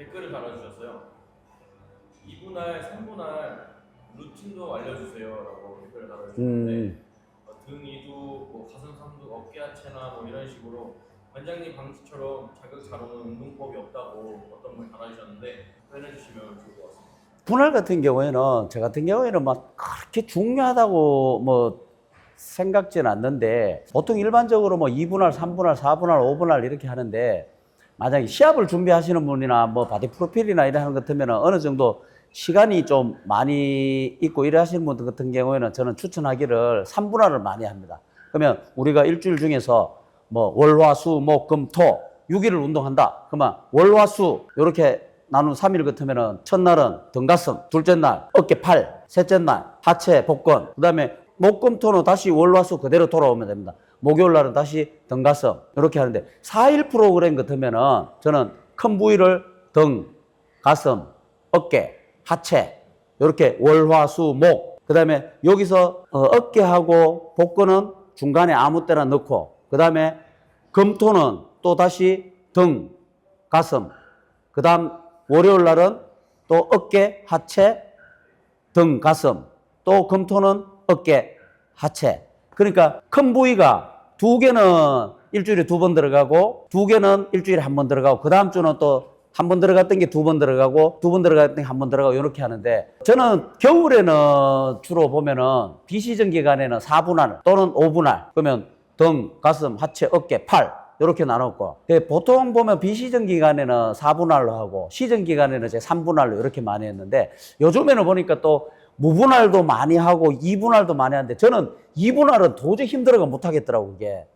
댓글을 달아주셨어요. 2분할, 3분할 루틴도 알려주세요라고 댓글을 달아주셨는데 음. 어, 등 이두, 뭐 가슴 삼두, 어깨 하체나 뭐 이런 식으로 원장님 방식처럼 자극 잘 오는 운동법이 없다고 어떤 걸 달아주셨는데 표현해 주시면 좋을 것 같습니다. 분할 같은 경우에는 저 같은 경우에는 막 그렇게 중요하다고 뭐 생각지는 않는데 보통 일반적으로 뭐 2분할, 3분할, 4분할, 5분할 이렇게 하는데 만약에 시합을 준비하시는 분이나 뭐 바디 프로필이나 하는 것 같으면 어느 정도 시간이 좀 많이 있고 이래 하시는 분들 같은 경우에는 저는 추천하기를 3분할을 많이 합니다. 그러면 우리가 일주일 중에서 뭐 월화수 목금토 6일을 운동한다. 그러면 월화수 이렇게 나눈 3일 같으면은 첫날은 등가슴, 둘째 날 어깨 팔, 셋째 날 하체 복근, 그다음에 목금토는 다시 월화수 그대로 돌아오면 됩니다. 목요일 날은 다시 등가슴 이렇게 하는데 4일 프로그램 같으면은 저는 큰 부위를 등, 가슴, 어깨, 하체 이렇게 월화수 목. 그다음에 여기서 어, 어깨하고 복근은 중간에 아무 때나 넣고 그다음에 금토는 또 다시 등, 가슴 그다음 월요일 날은 또 어깨, 하체, 등, 가슴 또 금토는 어깨, 하체. 그러니까 큰 부위가 두 개는 일주일에 두 번 들어가고 두 개는 일주일에 한 번 들어가고 그 다음 주는 또 한 번 들어갔던 게 두 번 들어가고 두 번 들어갔던 게 한 번 들어가고 이렇게 하는데 저는 겨울에는 주로 보면은 비시즌 기간에는 4분할 또는 5분할. 그러면 등, 가슴, 하체, 어깨, 팔 이렇게 나눴고 예, 보통 보면 비시즌 기간에는 4분할로 하고 시즌 기간에는 이제 3분할로 이렇게 많이 했는데 요즘에는 보니까 또 무분할도 많이 하고 2분할도 많이 하는데 저는 2분할은 도저히 힘들어가 못 하겠더라고 그게.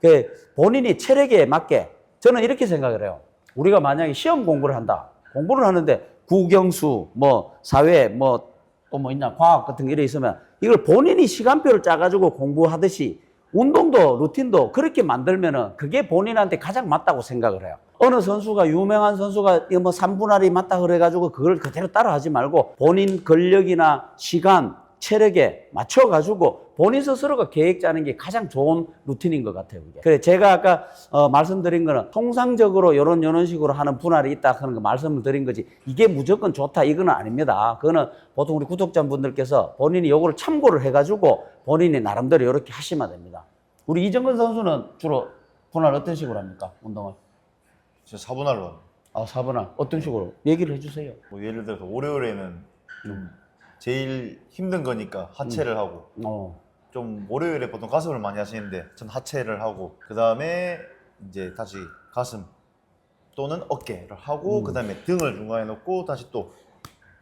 그 본인이 체력에 맞게 저는 이렇게 생각을 해요. 우리가 만약에 시험 공부를 한다. 공부를 하는데 국영수, 뭐 사회, 뭐 또 뭐 있냐 과학 같은 게 이래 있으면 이걸 본인이 시간표를 짜가지고 공부하듯이 운동도 루틴도 그렇게 만들면은 그게 본인한테 가장 맞다고 생각을 해요. 어느 선수가 유명한 선수가 뭐 3분할이 맞다 그래가지고 그걸 그대로 따라하지 말고 본인 근력이나 시간, 체력에 맞춰가지고 본인 스스로가 계획 짜는 게 가장 좋은 루틴인 것 같아요. 그게. 그래 제가 아까 어, 말씀드린 거는 통상적으로 이런 이런 식으로 하는 분할이 있다 하는 거 말씀을 드린 거지 이게 무조건 좋다 이거는 아닙니다. 그거는 보통 우리 구독자분들께서 본인이 요거를 참고를 해가지고 본인이 나름대로 이렇게 하시면 됩니다. 우리 이정근 선수는 주로 분할 어떤 식으로 합니까? 운동을? 저 4분할로 아, 4분할. 어떤 식으로? 얘기를 해주세요. 뭐 예를 들어서 월요일에는 좀 제일 힘든 거니까 하체를 하고. 어. 좀 월요일에 보통 가슴을 많이 하시는데 전 하체를 하고 그 다음에 이제 다시 가슴 또는 어깨를 하고 그 다음에 등을 중간에 놓고 다시 또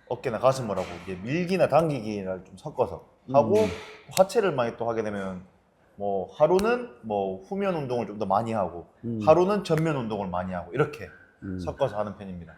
어깨나 가슴을 하고 이제 밀기나 당기기를 좀 섞어서 하고 하체를 많이 또 하게 되면 뭐 하루는 뭐 후면 운동을 좀 더 많이 하고 음. 하루는 전면 운동을 많이 하고 이렇게 음. 섞어서 하는 편입니다.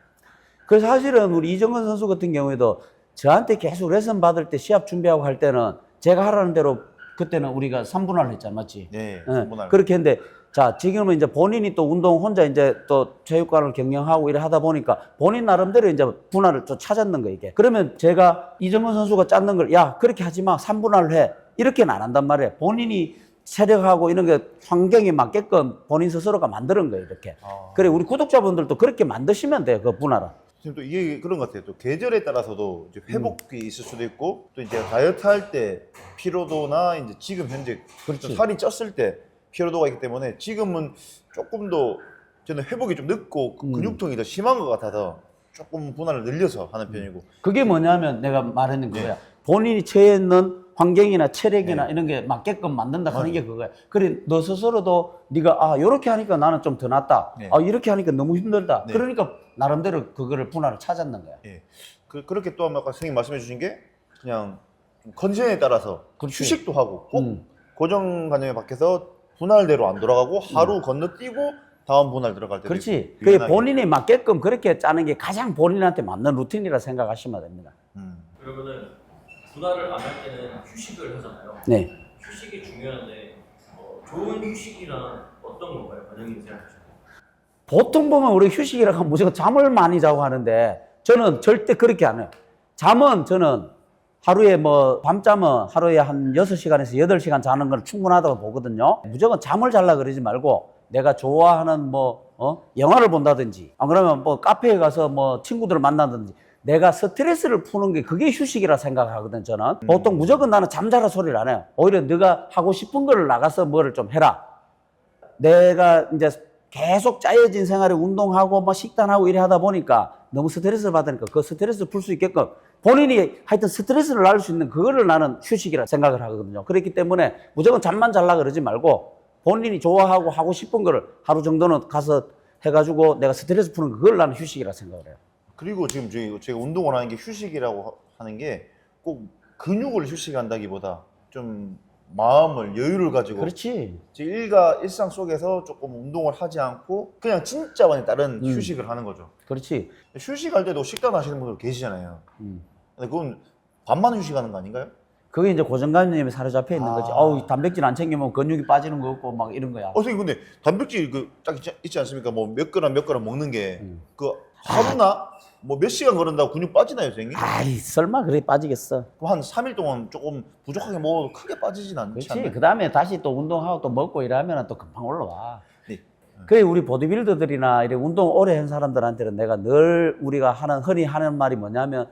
그래서 사실은 우리 이정근 선수 같은 경우에도 저한테 계속 레슨 받을 때 시합 준비하고 할 때는 제가 하라는 대로 그때는 우리가 3분할 했잖아, 맞지? 네, 예, 분할. 그렇게 했는데 자 지금은 이제 본인이 또 운동 혼자 이제 또 체육관을 경영하고 이래 하다 보니까 본인 나름대로 이제 분할을 좀 찾았는 거 이게 그러면 제가 이정근 선수가 짰는 걸 야 그렇게 하지 마 3분할을 해 이렇게는 안 한단 말이에요 본인이 체력하고 이런 게 환경에 맞게끔 본인 스스로가 만드는 거예요 이렇게 아. 그래 우리 구독자분들도 그렇게 만드시면 돼요 그 분할은 지금 또 이게 그런 것 같아요. 또 계절에 따라서도 이제 회복이 있을 수도 있고 또 이제 다이어트 할 때 피로도나 이제 지금 현재 그렇지. 좀 살이 쪘을 때 피로도가 있기 때문에 지금은 조금 더 저는 회복이 좀 늦고 그 음. 근육통이 더 심한 것 같아서 조금 분할을 늘려서 하는 편이고 그게 뭐냐면 내가 말했는 네. 그거야. 본인이 처해 있는 환경이나 체력이나 네. 이런 게 맞게끔 만든다 하는 맞아요. 게 그거야. 그래 너 스스로도 네가 아 이렇게 하니까 나는 좀 더 낫다. 네. 아 이렇게 하니까 너무 힘들다. 네. 그러니까 나름대로 그거를 분할을 찾았는 거야. 예. 그, 그렇게 또 아까 선생님 말씀해 주신 게 그냥 좀 컨디션에 따라서 그렇지. 휴식도 하고 꼭 음. 고정관념에 밖에서 분할대로 안 돌아가고 하루 건너뛰고 다음 분할 들어갈 때 그렇지. 그게 본인이 맞게끔 그렇게 짜는 게 가장 본인한테 맞는 루틴이라 생각하시면 됩니다. 음. 그러면은 분할을 안 할 때는 휴식을 하잖아요. 네. 휴식이 중요한데 어, 좋은 휴식이란 어떤 건가요? 원장님 생각하시는 보통 보면 우리 휴식이라고 하면 무조건 잠을 많이 자고 하는데 저는 절대 그렇게 안 해요. 잠은 저는 하루에 뭐 밤잠은 하루에 한 6시간에서 8시간 자는 건 충분하다고 보거든요. 무조건 잠을 잘라 그러지 말고 내가 좋아하는 뭐 어? 영화를 본다든지 안 그러면 뭐 카페에 가서 뭐 친구들을 만나든지 내가 스트레스를 푸는 게 그게 휴식이라 생각하거든 저는 보통 무조건 나는 잠자라 소리를 안 해요 오히려 네가 하고 싶은 거를 나가서 뭐를 좀 해라 내가 이제 계속 짜여진 생활에 운동하고 뭐 식단하고 이래 하다 보니까 너무 스트레스를 받으니까 그 스트레스를 풀 수 있게끔 본인이 하여튼 스트레스를 낳을 수 있는 그거를 나는 휴식이라 생각을 하거든요. 그렇기 때문에 무조건 잠만 잘라 그러지 말고 본인이 좋아하고 하고 싶은 거를 하루 정도는 가서 해가지고 내가 스트레스 푸는 거, 그걸 나는 휴식이라 생각을 해요. 그리고 지금 저희 제가 운동을 하는 게 휴식이라고 하- 하는 게 꼭 근육을 휴식한다기보다 좀 마음을 여유를 가지고 그렇지. 제 일과 일상 속에서 조금 운동을 하지 않고 그냥 진짜 완전 다른 음. 휴식을 하는 거죠. 그렇지. 휴식할 때도 식단 하시는 분들 계시잖아요. 음. 근데 그건 반만 휴식하는 거 아닌가요? 그게 이제 고정관념에 사로잡혀 있는 아. 거지. 어우, 단백질 안 챙기면 근육이 빠지는 거 없고 막 이런 거야. 어, 선생님 근데 단백질 그딱 있지, 있지 않습니까? 뭐 몇 그램 몇 그램 먹는 게 음. 그 하루나 뭐 몇 시간 걸은다고 근육 빠지나요, 선생님? 아이, 설마 그래 빠지겠어. 그럼 한 3일 동안 조금 부족하게 먹어도 크게 빠지진 않지 그렇지. 않나요? 그 다음에 다시 또 운동하고 또 먹고 이러면 또 금방 올라와. 네. 그래 우리 보디빌더들이나 이래 운동 오래 한 사람들한테는 내가 늘 우리가 하는 흔히 하는 말이 뭐냐면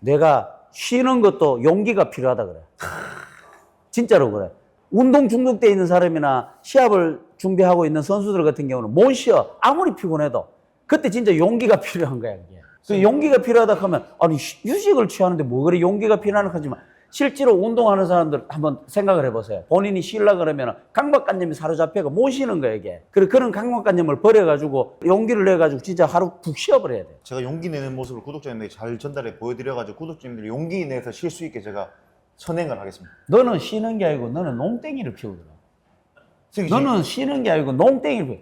내가 쉬는 것도 용기가 필요하다 그래. 진짜로 그래. 운동 중독돼 있는 사람이나 시합을 준비하고 있는 선수들 같은 경우는 못 쉬어. 아무리 피곤해도 그때 진짜 용기가 필요한 거야 그게. 그 용기가 필요하다 하면 아니 휴- 휴식을 취하는데 뭐 그래 용기가 필요하나 하지만 실제로 운동하는 사람들 한번 생각을 해보세요. 본인이 쉬려 그러면 강박관념이 사로잡혀가 못 쉬는 거야 이게. 그래 그런 강박관념을 버려가지고 용기를 내가지고 진짜 하루 푹 쉬어버려야 돼. 제가 용기 내는 모습을 구독자님들에게 잘 전달해 보여드려가지고 구독자님들이 용기 내서 쉴 수 있게 제가 선행을 하겠습니다. 너는 쉬는 게 아니고 너는 농땡이를 피우더라. 너는 쉬는 게 아니고 농땡이를 피우.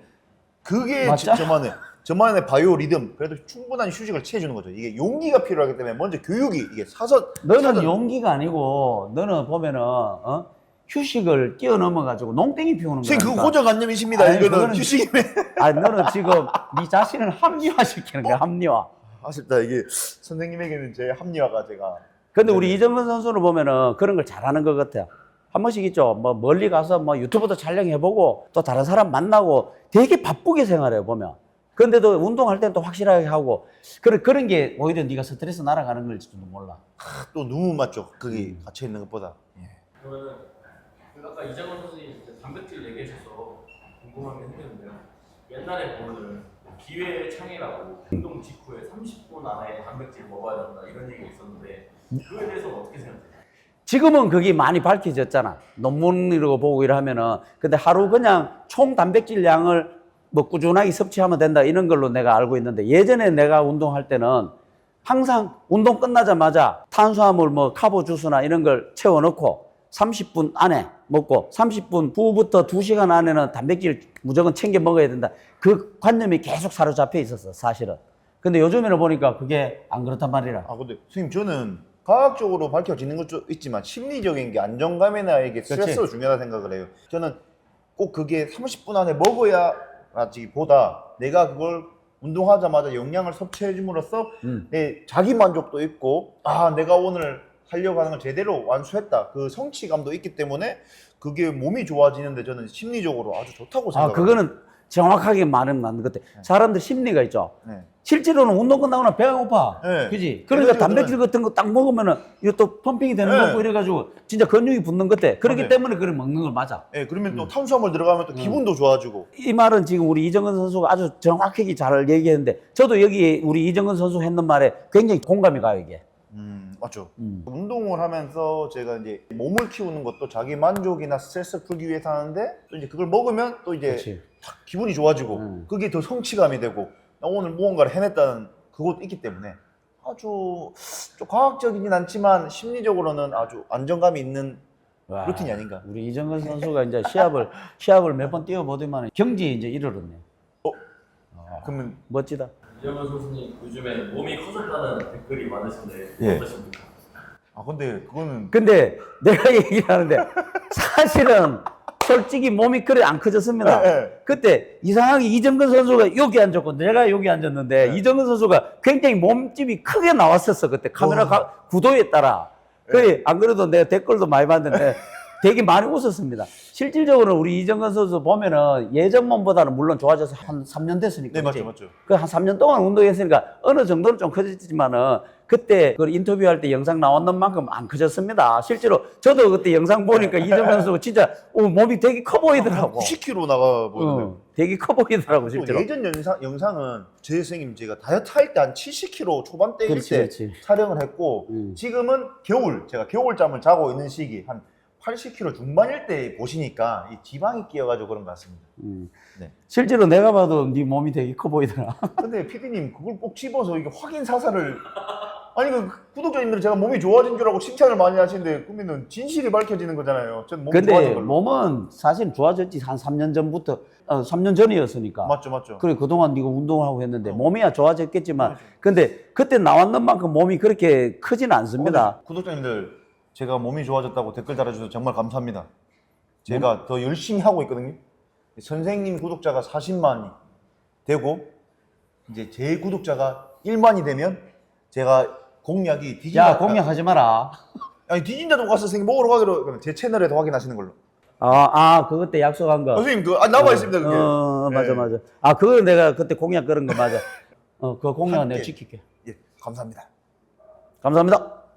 그게? 저- 저만의 저만의 바이오 리듬 그래도 충분한 휴식을 취해주는 거죠. 이게 용기가 필요하기 때문에 먼저 교육이 이게 사선 너는 사전- 용기가 아니고 너는 보면은 어? 휴식을 뛰어넘어 가지고 농땡이 피우는 거야. 선생님 그거 고정관념이십니다. 아니, 이거는 그거는- 휴식이면 아 너는 지금 네 자신을 합리화시키는 거야 합리화. 아쉽다 이게 선생님에게는 제 합리화가 제가 근데 우리 이정근 선수를 보면은 그런 걸 잘하는 것 같아요. 한 번씩 있죠. 뭐 멀리 가서 뭐 유튜브도 촬영해보고 또 다른 사람 만나고 되게 바쁘게 생활해요 보면. 근데도 운동할 땐또 확실하게 하고 그런 그런 게 오히려 네가 스트레스 날아가는 걸지도 몰라. 또 너무 맞죠. 그게 음. 갇혀 있는 것보다. 예. 그러면은 그 아까 이장원 선생님 이제 단백질 얘기하셔서 궁금한 게 생겼는데요. 옛날에 보면은 기회의 창이라고 운동 직후에 30분 안에 단백질 먹어야 된다 이런 얘기가 있었는데 그거에 대해서 어떻게 생각해요? 지금은 그게 많이 밝혀졌잖아. 논문이라고 보고 이러면은. 근데 하루 그냥 총 단백질 양을 뭐 꾸준하게 섭취하면 된다 이런 걸로 내가 알고 있는데 예전에 내가 운동할 때는 항상 운동 끝나자마자 탄수화물 뭐 카보 주스나 이런 걸 채워 넣고 30분 안에 먹고 30분 후부터 2시간 안에는 단백질 무조건 챙겨 먹어야 된다. 그 관념이 계속 사로잡혀 있었어, 사실은. 근데 요즘에는 보니까 그게 안 그렇단 말이라. 아 근데 선생님 저는 과학적으로 밝혀지는 것도 있지만 심리적인 게 안정감이나 이게 스트레스가 중요하다 생각을 해요. 저는 꼭 그게 30분 안에 먹어야 라기보다 내가 그걸 운동하자마자 영양을 섭취해줌으로써 음. 내 자기 만족도 있고 아 내가 오늘 하려고 하는 걸 제대로 완수했다 그 성취감도 있기 때문에 그게 몸이 좋아지는데 저는 심리적으로 아주 좋다고 아, 생각해요. 그거는 정확하게 말은 맞는 것 같아. 사람들 심리가 있죠. 네. 실제로는 운동 끝나고 나 배가 고파. 네. 그지? 그러니까 그래가지고 단백질 같은 거 딱 먹으면은 이것도 펌핑이 되는 네. 거고 이래가지고 진짜 근육이 붙는 것 같아. 그렇기 맞아요. 때문에 그걸 먹는 걸 맞아. 네, 그러면 또 탄수화물 들어가면 또 기분도 좋아지고 이 말은 지금 우리 이정근 선수가 아주 정확하게 잘 얘기했는데 저도 여기 우리 이정근 선수 했는 말에 굉장히 공감이 가요, 이게. 음 맞죠. 음. 운동을 하면서 제가 이제 몸을 키우는 것도 자기 만족이나 스트레스 풀기 위해서 하는데 또 이제 그걸 먹으면 또 이제. 탁 기분이 좋아지고 음. 그게 더 성취감이 되고 나 오늘 무언가를 해냈다는 그것도 있기 때문에 아주 좀 과학적이진 않지만 심리적으로는 아주 안정감이 있는 와, 루틴이 아닌가. 우리 이정근 선수가 이제 시합을 시합을 몇 번 뛰어보더만 경지에 이제 이르렀네. 그러면 멋지다. 이장원 선수님 요즘에 몸이 커졌다는 댓글이 많으신데 예. 어떠십니까? 아 근데 그거는 근데 내가 얘기하는데 사실은 솔직히 몸이 그래 안 커졌습니다. 예, 예. 그때 이상하게 이정근 선수가 여기 앉았고 내가 여기 앉았는데 네. 이정근 선수가 굉장히 몸집이 크게 나왔었어 그때 카메라 와. 가- 구도에 따라. 그래 안 그래도 내가 댓글도 많이 봤는데 되게 많이 웃었습니다. 실질적으로 우리 이정근 선수 보면은 예전 몸보다는 물론 좋아져서 한 3년 됐으니까. 네? 맞죠 맞죠. 그 한 3년 동안 운동했으니까 어느 정도는 좀 커졌지만은 그때 그 인터뷰할 때 영상 나왔는 만큼 안 커졌습니다. 실제로 저도 그때 영상 보니까 이정근 선수 진짜 어, 몸이 되게 커 보이더라고. 90kg 나가 보이는데. 어, 되게 커 보이더라고 또 실제로. 예전 영상, 영상은 제 선생님 제가 다이어트 할 때 한 70kg 초반대일 그렇지, 때 그렇지. 촬영을 했고 음. 지금은 겨울 제가 겨울잠을 자고 있는 시기 한 80kg 중반일 때 보시니까 이 지방이 끼어가지고 그런 것 같습니다. 음. 네. 실제로 내가 봐도 네 몸이 되게 커 보이더라. 근데 피디님 그걸 꼭 집어서 이게 확인 사살을 아니 그 구독자님들은 제가 몸이 좋아진 줄 알고 칭찬을 많이 하시는데 그러면은 진실이 밝혀지는 거잖아요. 전 몸이 근데 좋아진 걸로. 몸은 사실 좋아졌지 한 3년 전부터 어, 3년 전이었으니까. 맞죠 맞죠. 그래 그동안 네가 운동을 하고 했는데 어. 몸이야 좋아졌겠지만 그렇죠. 근데 그때 나왔는 만큼 몸이 그렇게 크진 않습니다. 어, 구독자님들 제가 몸이 좋아졌다고 댓글 달아주셔서 정말 감사합니다. 제가 더 열심히 하고 있거든요. 선생님 구독자가 40만이 되고 이제 제 구독자가 1만이 되면 제가 공약이 디진다. 야 공략하지 마라. 아니 디진다도 가서 선생님 먹으러 가기로 그러면 제 채널에도 확인하시는 걸로. 아, 아 그거 때 약속한 거. 선생님 그 아, 남아 있습니다 그게. 어, 맞아 네. 맞아. 아 그거 내가 그때 공약 그런 거 맞아. 어, 그 공약 은 내가 함께. 지킬게. 예, 감사합니다. 감사합니다.